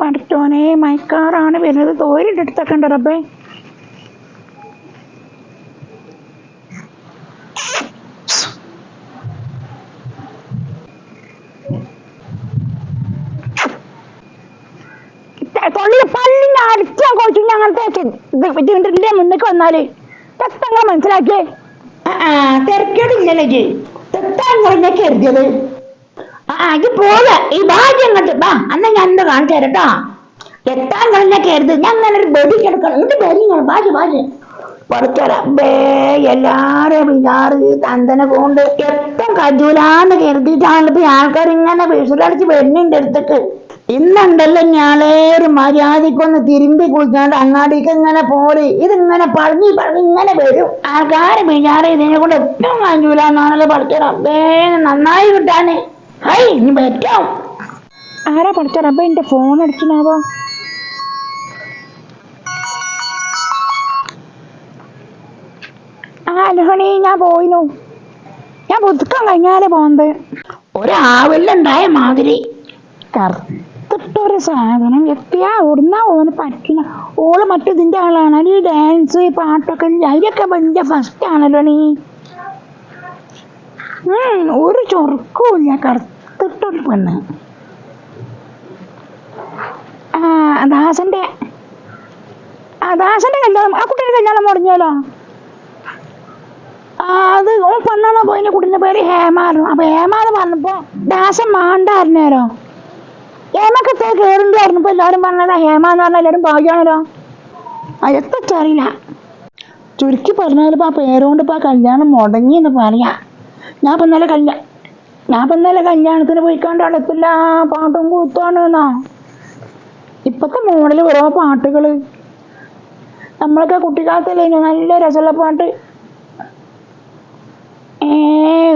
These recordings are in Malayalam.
പഠിച്ചോനെ മയക്കാറാണ് വരുന്നത്. തോരിന്റെ അടുത്തൊക്കെ ഉണ്ട് റബ്ബേ. മനസ്സിലാക്കിയേ? തിരക്കേടില്ലല്ലേ തെത്താൻ കരുതിയത്. ഇത് പോലെ ഈ ഭാഗ്യം അങ്ങോട്ട് ബാ അന്ന് ഞാൻ എന്താ കാണിച്ചു തരട്ടോ എത്താൻ കഴിഞ്ഞ കരുത് ഞാൻ അങ്ങനെ ഒരു ബെഡി കിടക്കണം എന്നിട്ട് ബെരിങ്ങൾ ബാജ് ബാജ് പഠിച്ചറബേ എല്ലാരും വിചാറ് തന്തനെ കൊണ്ട് എപ്പം കജൂലാന്ന് കരുതിയിട്ടാണ് ആൾക്കാർ ഇങ്ങനെ വിഷുലടിച്ച് വരുന്നുണ്ട് അടുത്തേക്ക്. ഇന്നുണ്ടല്ലോ ഞാളേ ഒരു മര്യാദക്കൊന്ന് തിരുമ്പി കുളിച്ചാണ്ട് അങ്ങാടിക്ക് ഇങ്ങനെ പോര്. ഇതിങ്ങനെ പറഞ്ഞ് പറഞ്ഞ് ഇങ്ങനെ വരും. ആൾക്കാരെ വിചാറ് ഇതിനെ കൊണ്ട് ഏറ്റവും കജൂലാന്നാണല്ലോ പഠിക്കണം നന്നായി കിട്ടാന്. ഹൈ ഇനി പറ്റും ആരാ പഠിച്ച റബ്ബ എന്റെ ഫോൺ അടിച്ചിനാവോ? ആ ലഹണി ഞാൻ പോയിനു. ഞാൻ പുതുക്കം കഴിഞ്ഞാലേ പോകുന്നത് ഒരാവലുണ്ടായ മാതിരി. കറുത്തിട്ടൊരു സാധനം എത്തിയാ ഓടുന്ന ഓന് പറ്റില്ല. ഓൾ മറ്റതിന്റെ ആളാണ്. ഈ ഡാൻസ് പാട്ടൊക്കെ അതിലൊക്കെ വലിയ ഫസ്റ്റ് ആണല്ലോ നീ. ഒരു ചൊറുക്കും ഇല്ല കറുത്തിട്ടൊരു പെണ്ണ് ആ ദാസന്റെ ആ ദാസന്റെ കല്യാണം ആ കുട്ടിയുടെ കല്യാണം മുടങ്ങിയാലോ ആ അത് ഓ പെണ്ണാണോ പോയിന്റെ കുട്ടിന്റെ പേര് ഹേമാറും അപ്പൊ ഹേമാർ പറഞ്ഞപ്പോ ദാസൻ മാണ്ടായിരുന്നേരോ ഹേമൊക്കെ കേറുണ്ടായിരുന്നു ഇപ്പൊ എല്ലാവരും പറഞ്ഞതാ ഹേമ എന്ന് പറഞ്ഞാൽ എല്ലാവരും ഭാഗ്യമാണല്ലോ. അതൊക്കെ അറിയില്ല. ചുരുക്കി പറഞ്ഞാൽ ഇപ്പൊ ആ പേരുകൊണ്ട് ഇപ്പൊ ആ കല്യാണം മുടങ്ങി എന്ന് പറയാ. ഞാൻ ഇപ്പൊ ഇന്നലെ കല്യാണം ഞാൻ ഇപ്പൊ ഇന്നലെ കല്യാണത്തിന് പോയിക്കാണ്ട് അടുത്തില്ല പാട്ടും കൂത്താണ് എന്നാ. ഇപ്പത്തെ മോഡൽ ഓരോ പാട്ടുകൾ. നമ്മളൊക്കെ കുട്ടിക്കാലത്തല്ലേ നല്ല രസമുള്ള പാട്ട്. ഏ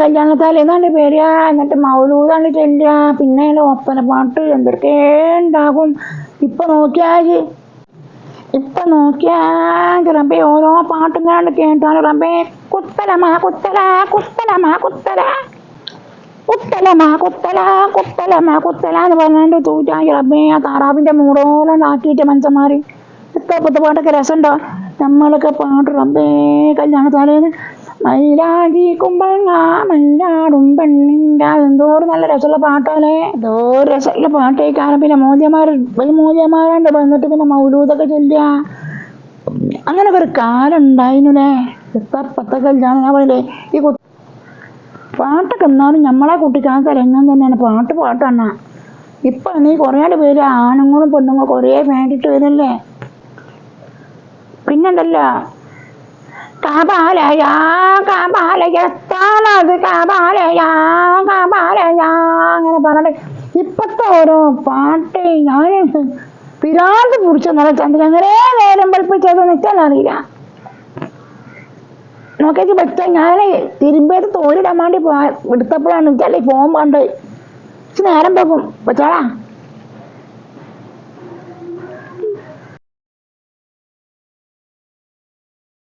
കല്യാണത്താലേന്നാണ്ട് പേരുക എന്നിട്ട് മൗലൂതാണ്ട് ചെല്ലുക. പിന്നെ ഒപ്പന പാട്ട് എന്തൊക്കെ ഉണ്ടാകും ഇപ്പൊ നോക്കിയാൽ ഇപ്പൊ നോക്കിയാൽ റബ്ബേ ഓരോ പാട്ടും കണ്ട് കേട്ടാണ് റബ്ബേ. കുത്തലമാ കുത്തല കുത്തലമാ കുത്തല. കുത്തലമാ കുത്തല കുത്തലമാ കുത്തല എന്ന് പറഞ്ഞാണ്ട് തൂറ്റായി റബ്ബേ ആ താറാവിന്റെ മൂടോളം ആക്കിയിട്ട് മനുഷ്യന്മാര്. ഇത്ര പാട്ടൊക്കെ രസമുണ്ടോ? നമ്മളൊക്കെ പാട്ട് റബ്ബേ കല്യാണത്താലേന്ന് മൈലാകി കുമ്പളങ്ങ മൈലാടും പെണ്ണിന്റെ എന്തോരം നല്ല രസമുള്ള പാട്ടാലേ എന്തോരം രസമുള്ള പാട്ടേ കാരണം പിന്നെ മോദിയന്മാർ ഈ വന്നിട്ട് പിന്നെ മൗലൂതൊക്കെ ചൊല്ലുക. അങ്ങനെ ഒരു കാലം ഉണ്ടായിരുന്നല്ലേ ഇത്ര പത്ത കല്യാണം ഞാൻ പറയില്ലേ ഈ പാട്ടൊക്കെ എന്നാലും നമ്മളെ കുട്ടിക്കാലത്ത് രംഗം തന്നെയാണ്. പാട്ട് പാട്ടാണ്. ഇപ്പൊ നീ കുറേ പേര് ആണുങ്ങളും പെണ്ണുങ്ങളും കുറേ വേണ്ടിയിട്ട് വരല്ലേ പിന്നെന്തല്ല? കാപാലയാ കാപാലയത്താണത് കാപാലയാ കാപാലയാ അങ്ങനെ പറഞ്ഞിട്ട് ഇപ്പത്തെ ഓരോ പാട്ട് ഞാൻ പിരാന്ത് പിടിച്ചെന്നല്ല ചന്ദ്രൻ അങ്ങനെ നേരം പഠിപ്പിച്ചത് നിൽക്കാൻ അറിയില്ല നോക്കിയാൽ പറ്റാ ഞാൻ തിരുമ്പേത് തോരിടാൻ വേണ്ടി എടുത്തപ്പോഴാണ് വെച്ചാൽ ഫോൺ കണ്ട് ഇച്ചിരി നേരം പോകും വെച്ചാളാ